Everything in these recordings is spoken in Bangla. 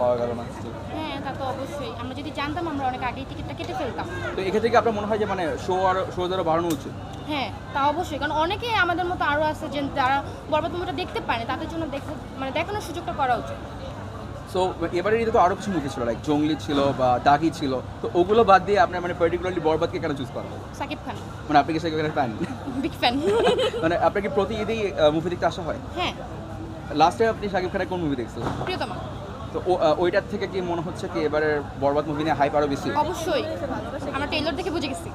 পাওয়া গেল না হ্যাঁ তা তো অবশ্যই। আমরা যদি জানতাম আমরা অনেক আগেই টিকিটটা কেটে ফেলতাম। তো এক্ষেত্রে কি আপনার মনে হয় যে মানে শো আর শো আরও বাড়ানো উচিত? হ্যাঁ তা অবশ্যই। কারণ অনেকে আমাদের মতো আরও আছে যে যারা বরবাদ মুভিটা দেখতে পারে তাদের জন্য দেখতে মানে দেখানোর সুযোগটা করা উচিত। সো এবারে ঈদে তো আরও কিছু মুভি ছিল লাইক জঙ্গলি ছিল বা দাগি ছিল। তো ওগুলো বাদ দিয়ে আপনার মানে পার্টিকুলারলি বরবাদকে কেন চুজ করা সাকিব খান। মানে আপনি কি সেখানে ফ্যান বিগ ফ্যান মানে আপনার কি প্রতি ঈদেই মুভি দেখতে আসা হয়? হ্যাঁ। লাস্ট আপনি শাকিব খানের কোন মুভি দেখছিলেন? প্রিয়তমা। তো ওইটার থেকে কি মনে হচ্ছে কি এবারে বরবাদ মুভি নিয়ে হাইপ আরও বেশি? অবশ্যই। আমরা টেইলর দেখে বুঝে গেছি।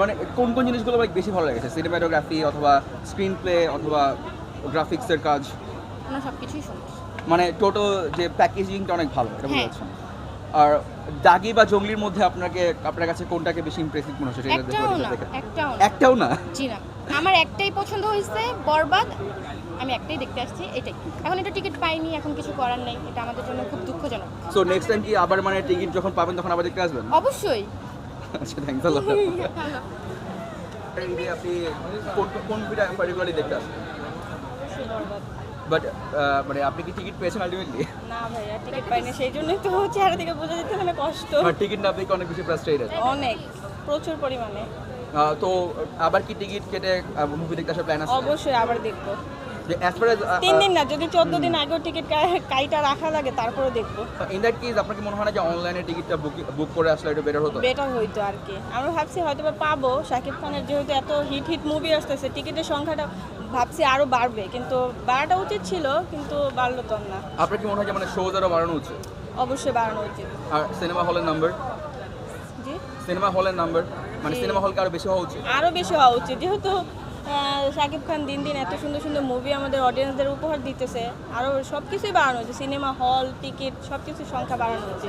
মানে কোন কোন জিনিসগুলো লাইক বেশি ভালো লেগেছে? সিনেমাটোগ্রাফি অথবা স্ক্রিন প্লে অথবা গ্রাফিক্সের কাজ? না সব কিছুই মানে টোটাল যে প্যাকেজিংটা অনেক ভালো এটা হ্যাঁ। আর দাগি বা জঙ্গলির মধ্যে আপনাকে আপনার কাছে কোনটাকে বেশি ইমপ্রেসিভ মনে হচ্ছে? একটাও না একটাও না। একটাও না? জি না। আমার একটাই পছন্দ হয়েছে বরবাদ। আমি একটাই দেখতে আসছি এটাই। এখন এটা টিকিট পাইনি এখন কিছু করার নেই। এটা আমাদের জন্য খুব দুঃখজনক। সো নেক্সট টাইম কি আবার মানে টিকিট যখন পাবেন তখন আবার দেখতে আসবেন? অবশ্যই। আচ্ছা থ্যাংকস আ লট আপনি কোন কোন মুভিটা পার্টিকুলারলি দেখতে আসবেন বাট মানে আপনি কি টিকিট পেয়েছেন আলটিমেটলি না ভাইয়া টিকিট পাইনি সেই জন্যই তো চেহারা থেকে বোঝা যেতে মানে কষ্ট। আর টিকিট না পেয়ে অনেক বেশি ফ্রাস্ট্রেটেড অনেক প্রচুর পরিমাণে। তো আবার কি টিকিট কেটে মুভি দেখতে আসার প্ল্যান আছে? অবশ্যই আবার দেখব। তিন দিন না যদি চোদ্দ দিন আগেও টিকিট কাইটা রাখা লাগে তারপরে দেখব। ইন দ্যাট কেস আপনার কি মনে হয় না যে অনলাইনে টিকিটটা বুক করে আসলে একটু বেটার হতো? বেটার হইতো আর কি। আমরা ভাবছি হয়তো পাবো শাকিব খানের যেহেতু এত হিট হিট মুভি আসতেছে টিকিটের সংখ্যাটা ভাবছি আরও বাড়বে কিন্তু বাড়াটা উচিত ছিল কিন্তু বাড়লো তো না। আপনার কি মনে হয় যে মানে শোজ বাড়ানো উচিত? অবশ্যই বাড়ানো উচিত। আর সিনেমা হলের নাম্বার জি? সিনেমা হলের নাম্বার মানে সিনেমা বেশি হওয়া উচিত? আরও বেশি হওয়া উচিত যেহেতু শাকিব খান দিন দিন এত সুন্দর সুন্দর মুভি আমাদের অডিয়েন্সদের উপহার দিতেছে। আরও সব কিছুই বাড়ানো হয়েছে। সিনেমা হল টিকিট সব কিছুর সংখ্যা বাড়ানো হচ্ছে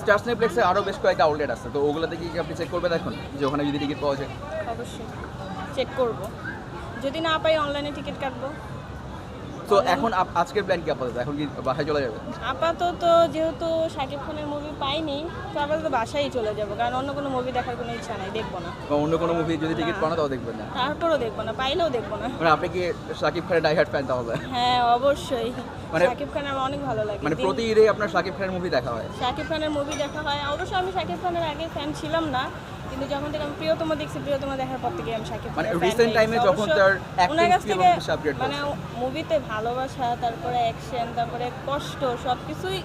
স্টার সিনেপ্লেক্সে আরও বেশ কয়েকটা আউটলেট আছে। তো ওগুলোতে কি আপনি চেক করবেন এখন? যে ওখানে যদি টিকিট পাওয়া যায়। অবশ্যই। চেক করব। যদি না পাই অনলাইনে টিকিট কাটবো। তো এখন আজকের প্ল্যান কি আপাতত? এখন কি বাসায় চলে যাবে? আপাতত যেহেতু শাকিব খানের মুভি পাইনি তো আপাতত বাসায় চলে যাব কারণ অন্য কোনো মুভি দেখার কোনো ইচ্ছা নাই দেখব না। বা অন্য কোনো মুভি যদি টিকিট পান তাও দেখবেন না। তারপরও দেখব না পাইলেও দেখব না। মানে আপনি কি শাকিব খানের ডাইহার্ট ফ্যান তাহলে? হ্যাঁ অবশ্যই। মানে- শাকিব খান আমার অনেক ভালো লাগে। মানে প্রতি ঈদে আপনার শাকিব খানের মুভি দেখা হয়? শাকিব খানের মুভি দেখা হয়। অবশ্যই আমি শাকিব খানের আগে ফ্যান ছিলাম না কিন্তু যখন থেকে আমি প্রিয়তম দেখছি প্রিয়তম দেখার পর থেকে আমি শাকিব মানে হয়ে এ গেছি। যখন তার থেকে বেশি upgrade মানে মুভিতে ভালোবাসা তারপরে অ্যাকশন তারপরে কষ্ট সব কিছুই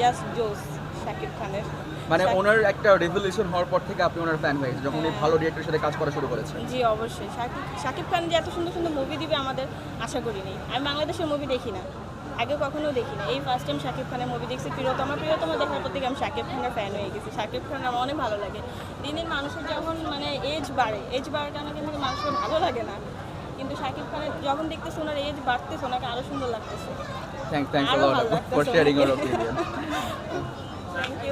জাস্ট জোস শাকিব খানের। মানে ওনার একটা রেভলিউশন হওয়ার পর থেকে আপনি ওনার ফ্যান হয়েছে যখন উনি ভালো ডিরেক্টরের সাথে কাজ করা শুরু করেছেন। জি অবশ্যই। শাকিব শাকিব খান যে এত সুন্দর সুন্দর মুভি দিবে আমাদের আশা করিনি আমি বাংলাদেশের মুভি দেখি না। আগে কখনো দেখি না এই ফার্স্ট টাইম শাকিব খানের মুভি দেখছি প্রিয়তমা প্রিয়তমা দেখার পর থেকে আমি শাকিব খানের ফ্যান হয়ে গেছি। শাকিব খান আমার অনেক ভালো লাগে। দিন দিন মানুষের যখন মানে এজ বাড়ে এজ বাড়ে কেন কিন্তু মানুষের ভালো লাগে না। কিন্তু শাকিব খানের যখন দেখতেছে ওনার এজ বাড়তেছে ওনাকে আরও সুন্দর লাগতেছে। For sharing your opinion thank you